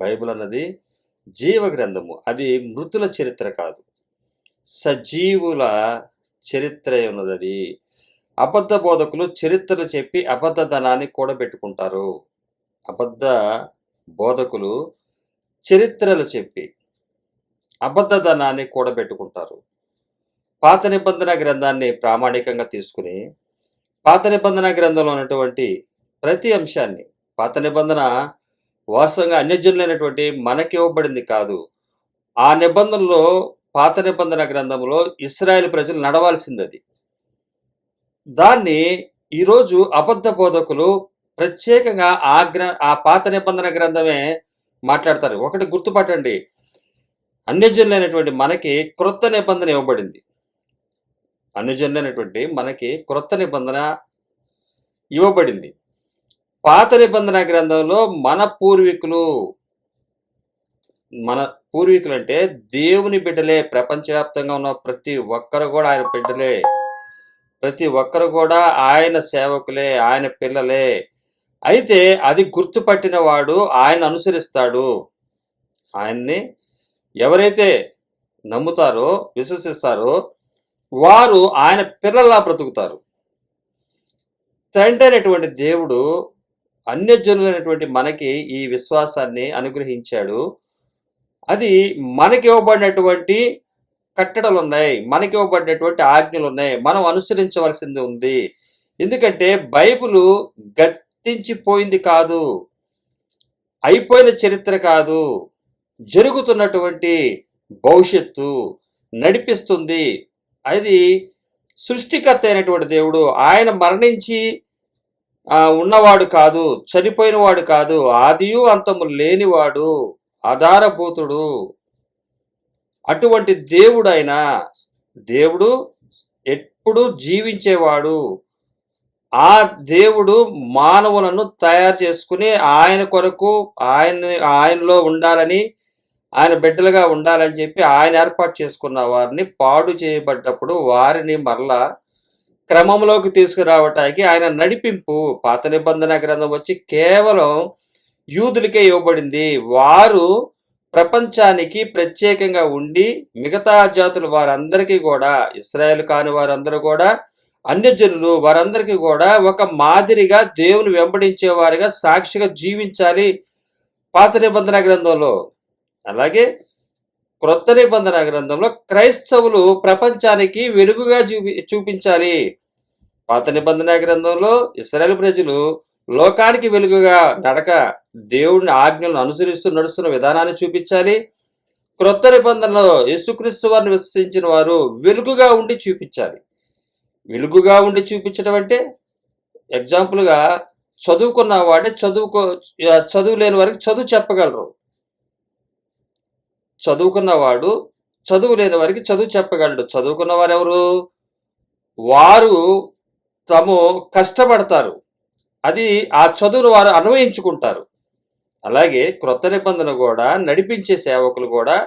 Bible అన్నది జీవ గ్రంథము. అది మృతుల చరిత్ర కాదు. సజీవుల చరిత్ర ఉన్నది అది అబద్ధ బోధకులు చరిత్రలు చెప్పి అబద్ధధనాన్ని కూడబెట్టుకుంటారు. అబద్ధ బోధకులు చరిత్రలు చెప్పి అబద్ధధనాన్ని కూడబెట్టుకుంటారు. పాత నిబంధన గ్రంథాన్ని ప్రామాణికంగా తీసుకుని పాత నిబంధన గ్రంథంలో ఉన్నటువంటి ప్రతి అంశాన్ని పాత నిబంధన వాస్తవంగా అన్యజనులైనటువంటి మనకి ఇవ్వబడింది కాదు. ఆ నిబంధనలో పాత నిబంధన గ్రంథంలో ఇస్రాయేల్ ప్రజలు నడవాల్సింది అది దాన్ని ఈరోజు అబద్ధ బోధకులు ప్రత్యేకంగా ఆ గ్ర ఆ పాత నిబంధన గ్రంథమే మాట్లాడతారు. ఒకటి గుర్తుపట్టండి. అన్యజనులైనటువంటి మనకి క్రొత్త నిబంధన ఇవ్వబడింది. అన్యజనులైనటువంటి మనకి క్రొత్త నిబంధన ఇవ్వబడింది. పాత నిబంధన గ్రంథంలో మన పూర్వీకులు మన పూర్వీకులు అంటే దేవుని బిడ్డలే ప్రపంచవ్యాప్తంగా ఉన్న ప్రతి ఒక్కరు కూడా ఆయన బిడ్డలే. ప్రతి ఒక్కరు కూడా ఆయన సేవకులే ఆయన పిల్లలే. అయితే అది గుర్తుపట్టిన వాడు ఆయన అనుసరిస్తాడు. ఆయన్ని ఎవరైతే నమ్ముతారో విశ్వసిస్తారో వారు ఆయన పిల్లల్లా బ్రతుకుతారు. తండ్రి అయినటువంటి దేవుడు అన్యజనులైనటువంటి మనకి ఈ విశ్వాసాన్ని అనుగ్రహించాడు. అది మనకి ఇవ్వబడినటువంటి కట్టడలు ఉన్నాయి మనకి ఇవ్వబడినటువంటి ఆజ్ఞలు ఉన్నాయి మనం అనుసరించవలసింది ఉంది. ఎందుకంటే బైబిల్ గతించిపోయింది కాదు అయిపోయిన చరిత్ర కాదు జరుగుతున్నటువంటి భవిష్యత్తు నడిపిస్తుంది. అది సృష్టికర్త అయినటువంటి దేవుడు ఆయన మరణించి ఉన్నవాడు కాదు చనిపోయినవాడు కాదు ఆదియు అంతము లేనివాడు ఆధారభూతుడు. అటువంటి దేవుడు దేవుడు ఎప్పుడు జీవించేవాడు. ఆ దేవుడు మానవులను తయారు చేసుకుని ఆయన కొరకు ఆయన ఆయనలో ఉండాలని ఆయన బిడ్డలుగా ఉండాలని చెప్పి ఆయన ఏర్పాటు చేసుకున్న వారిని పాడు చేయబడ్డప్పుడు వారిని మరలా క్రమంలోకి తీసుకురావటానికి ఆయన నడిపింపు పాత నిబంధన గ్రంథం వచ్చి కేవలం యూదులకే ఇవ్వబడింది. వారు ప్రపంచానికి ప్రత్యేకంగా ఉండి మిగతా జాతుల వారందరికీ కూడా ఇస్రాయేల్ కాని వారందరూ కూడా అన్యజనులు వారందరికీ కూడా ఒక మాదిరిగా దేవుని వెంబడించే వారిగా సాక్షిగా జీవించాలి పాత నిబంధన గ్రంథంలో. అలాగే క్రొత్త నిబంధన గ్రంథంలో క్రైస్తవులు ప్రపంచానికి వెలుగుగా చూపి చూపించాలి. పాత నిబంధన గ్రంథంలో ఇస్రాయేల్ ప్రజలు లోకానికి వెలుగుగా నడక దేవుడిని ఆజ్ఞలను అనుసరిస్తూ నడుస్తున్న విధానాన్ని చూపించాలి. క్రొత్త నిబంధనలో యేసుక్రీస్తు వారిని విశ్వసించిన వారు వెలుగుగా ఉండి చూపించాలి. వెలుగుగా ఉండి చూపించడం అంటే ఎగ్జాంపుల్గా చదువుకున్న వాడే చదువుకో చదువు లేని వారికి చదువు చెప్పగలరు. చదువుకున్నవాడు చదువు లేని వారికి చదువు చెప్పగలడు. చదువుకున్న వారు ఎవరు వారు తాము కష్టపడతారు. అది ఆ చదువును వారు అన్వయించుకుంటారు అలాగే క్రొత్త నిబంధన కూడా నడిపించే సేవకులు కూడా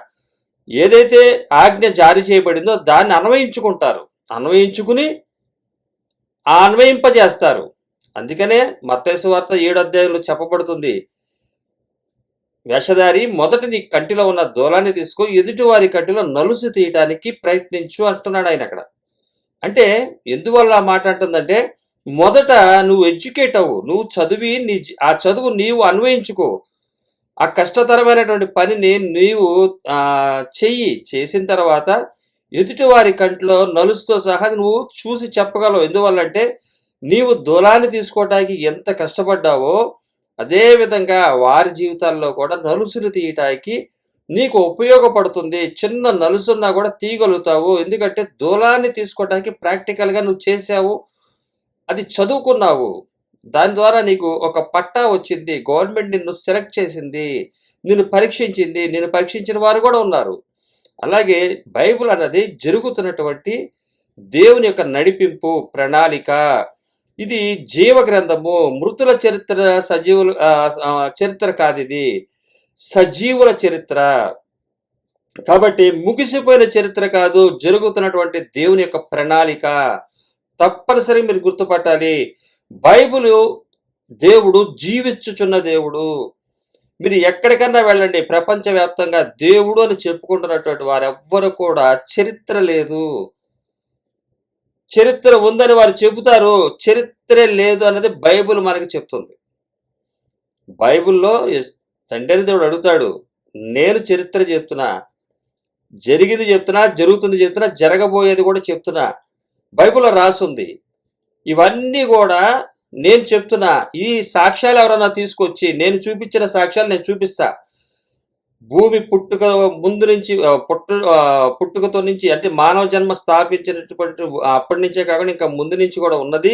ఏదైతే ఆజ్ఞ జారీ చేయబడిందో దాన్ని అన్వయించుకుంటారు. అన్వయించుకుని ఆ అన్వయింపజేస్తారు. అందుకనే మత్తేసు వార్త ఏడు అధ్యాయంలో చెప్పబడుతుంది. వేషధారి మొదట నీ కంటిలో ఉన్న దూలాన్ని తీసుకో ఎదుటివారి కంటిలో నలుసు తీయటానికి ప్రయత్నించు అంటున్నాడు ఆయన అక్కడ. అంటే ఎందువల్ల ఆ మాట అంటుందంటే మొదట నువ్వు ఎడ్యుకేట్ అవ్వు నువ్వు చదివి నీ ఆ చదువు నీవు అన్వయించుకో. ఆ కష్టతరమైనటువంటి పనిని నీవు చెయ్యి. చేసిన తర్వాత ఎదుటివారి కంట్లో నలుసుతో సహా నువ్వు చూసి చెప్పగలవు. ఎందువల్లంటే నీవు దూలాన్ని తీసుకోవటానికి ఎంత కష్టపడ్డావో అదేవిధంగా వారి జీవితాల్లో కూడా నలుసులు తీయటానికి నీకు ఉపయోగపడుతుంది. చిన్న నలుసున్నా కూడా తీయగలుగుతావు. ఎందుకంటే దూలాన్ని తీసుకోవటానికి ప్రాక్టికల్గా నువ్వు చేసావు అది చదువుకున్నావు. దాని ద్వారా నీకు ఒక పట్టా వచ్చింది. గవర్నమెంట్ నిన్ను సెలెక్ట్ చేసింది. నిన్ను పరీక్షించింది. నిన్ను పరీక్షించిన వారు కూడా ఉన్నారు. అలాగే బైబిల్ అన్నది జరుగుతున్నటువంటి దేవుని యొక్క నడిపింపు ప్రణాళిక. ఇది జీవ గ్రంథము మృతుల చరిత్ర సజీవుల చరిత్ర కాదు ఇది. సజీవుల చరిత్ర. కాబట్టి ముగిసిపోయిన చరిత్ర కాదు జరుగుతున్నటువంటి దేవుని యొక్క ప్రణాళిక. తప్పనిసరి మీరు గుర్తుపట్టాలి. బైబిల్ దేవుడు జీవించుచున్న దేవుడు. మీరు ఎక్కడికన్నా వెళ్ళండి ప్రపంచవ్యాప్తంగా దేవుడు అని చెప్పుకుంటున్నటువంటి వారు ఎవ్వరు కూడా చరిత్ర లేదు. చరిత్ర ఉందని వారు చెబుతారు చరిత్రే లేదు అన్నది బైబిల్ మనకి చెప్తుంది. బైబిల్లో తండ్రి దేవుడు అడుగుతాడు నేను చరిత్ర చెప్తున్నా జరిగింది చెప్తున్నా జరుగుతుంది చెప్తున్నా జరగబోయేది కూడా చెప్తున్నా బైబిల్లో రాసుంది. ఇవన్నీ కూడా నేను చెప్తున్నా ఈ సాక్ష్యాలు ఎవరన్నా తీసుకొచ్చి నేను చూపించిన సాక్ష్యాలు నేను చూపిస్తా భూమి పుట్టుక ముందు నుంచి పుట్టు పుట్టుకతో నుంచి అంటే మానవ జన్మ స్థాపించినటువంటి అప్పటి నుంచే కాకుండా ఇంకా ముందు నుంచి కూడా ఉన్నది.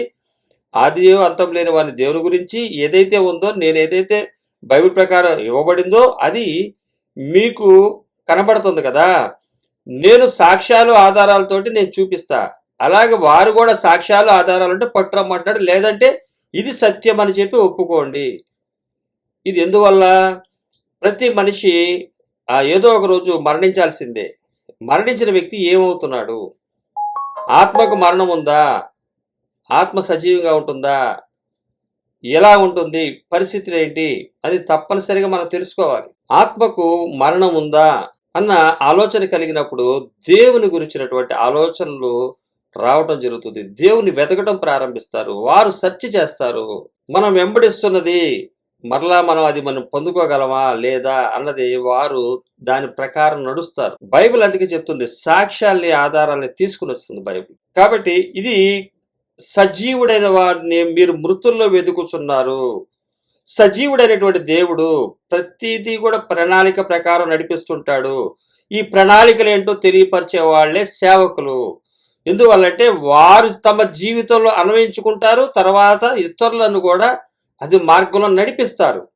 ఆది అంతం లేని వారి దేవుని గురించి ఏదైతే ఉందో నేను ఏదైతే బైబిల్ ప్రకారం ఇవ్వబడిందో అది మీకు కనబడుతుంది కదా. నేను సాక్ష్యాలు ఆధారాలతోటి నేను చూపిస్తా. అలాగే వారు కూడా సాక్ష్యాలు ఆధారాలు అంటే పట్టురమ్మంటాడు లేదంటే ఇది సత్యం అని చెప్పి ఒప్పుకోండి. ఇది ఎందువల్ల? ప్రతి మనిషి ఆ ఏదో ఒక రోజు మరణించాల్సిందే. మరణించిన వ్యక్తి ఏమవుతున్నాడు? ఆత్మకు మరణం ఉందా? ఆత్మ సజీవంగా ఉంటుందా? ఎలా ఉంటుంది? పరిస్థితులు ఏంటి? అది తప్పనిసరిగా మనం తెలుసుకోవాలి. ఆత్మకు మరణం ఉందా? అన్న ఆలోచన కలిగినప్పుడు దేవుని గురించినటువంటి ఆలోచనలు రావటం జరుగుతుంది. దేవుని వెతకటం ప్రారంభిస్తారు. వారు సెర్చ్ చేస్తారు. మనం వెంబడిస్తున్నది మరలా మనం అది మనం పొందుకోగలమా లేదా అన్నది వారు దాని ప్రకారం నడుస్తారు. బైబిల్ అందుకే చెప్తుంది సాక్ష్యాల్ని ఆధారాల్ని తీసుకుని వస్తుంది బైబిల్. కాబట్టి ఇది సజీవుడైన వారిని మీరు మృతుల్లో వెతుకుతున్నారు. సజీవుడైనటువంటి దేవుడు ప్రతిదీ కూడా ప్రణాళిక ప్రకారం నడిపిస్తుంటాడు. ఈ ప్రణాళికలు ఏంటో తెలియపరిచే వాళ్ళే సేవకులు. ఎందువల్లంటే వారు తమ జీవితంలో అన్వయించుకుంటారు తర్వాత ఇతరులను కూడా అది మార్గంలో నడిపిస్తారు.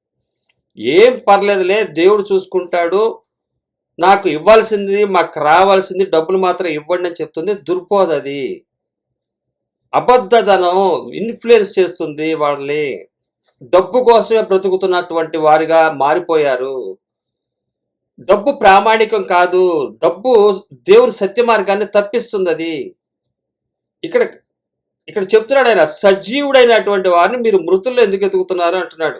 ఏం పర్లేదులే దేవుడు చూసుకుంటాడు. నాకు ఇవ్వాల్సింది మాకు రావాల్సింది డబ్బులు మాత్రం ఇవ్వండి అని చెప్తుంది. దుర్బోధ అది. అబద్ధదనం ఇన్ఫ్లుయెన్స్ చేస్తుంది వాళ్ళని. డబ్బు కోసమే బ్రతుకుతున్నటువంటి వారిగా మారిపోయారు. డబ్బు ప్రామాణికం కాదు డబ్బు దేవుని సత్య మార్గాన్ని తప్పిస్తుంది అది. ఇక్కడ ఇక్కడ చెప్తున్నాడు ఆయన సజీవుడైనటువంటి వారిని మీరు మృతుల్లో ఎందుకు ఎదుగుతున్నారు అంటున్నాడు.